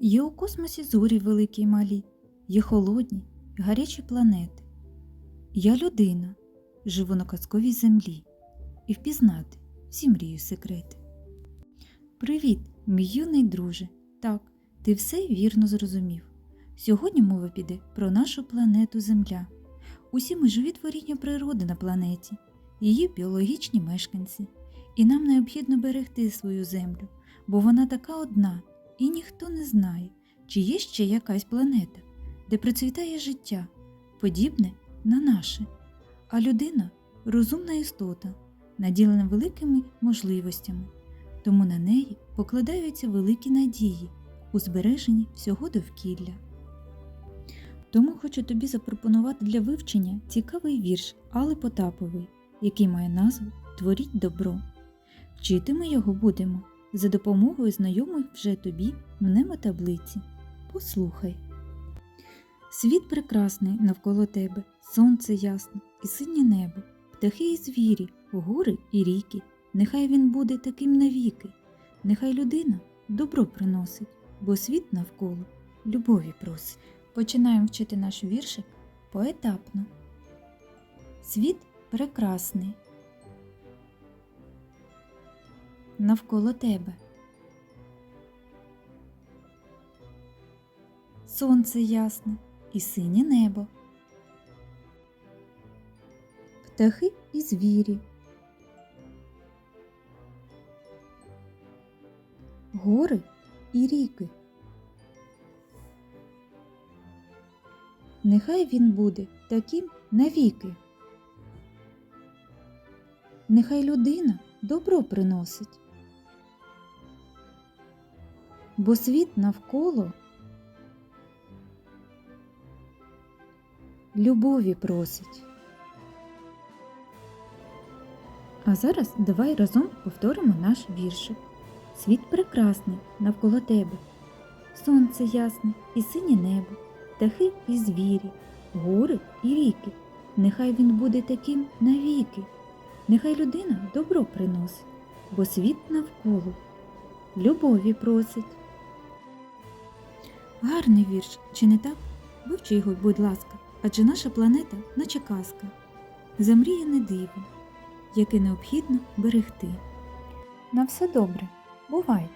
Є у космосі зорі великі й малі, є холодні гарячі планети. Я людина, живу на казковій землі, і впізнати всі мрію секрети. Привіт, мій юний друже. Так, ти все вірно зрозумів. Сьогодні мова піде про нашу планету Земля. Усі ми живі творіння природи на планеті, її біологічні мешканці. І нам необхідно берегти свою землю, бо вона така одна, і ніхто не знає, чи є ще якась планета, де процвітає життя, подібне на наше. А людина розумна істота, наділена великими можливостями, тому на неї покладаються великі надії у збереженні всього довкілля. Тому хочу тобі запропонувати для вивчення цікавий вірш Алли Потапової, який має назву Творіть добро. Вчити ми його будемо за допомогою знайомих вже тобі мнемотаблиці. Послухай. Світ прекрасний навколо тебе, сонце ясне і синє небо, птахи і звірі, гори і ріки. Нехай він буде таким навіки, нехай людина добро приносить, бо світ навколо любові просить. Починаємо вчити наш віршик поетапно. Світ прекрасний. Навколо тебе. Сонце ясне і синє небо. Птахи і звірі. Гори і ріки. Нехай він буде таким навіки. Нехай людина добро приносить, бо світ навколо любові просить. А зараз давай разом повторимо наш віршик. Світ прекрасний навколо тебе, сонце ясне і синє небо, птахи і звірі, гори і ріки. Нехай він буде таким навіки. Нехай людина добро приносить, бо світ навколо любові просить. Гарний вірш, чи не так? Вивчи його, будь ласка, адже наша планета наче казка, замріяне диво, яке необхідно берегти. На все добре, бувай!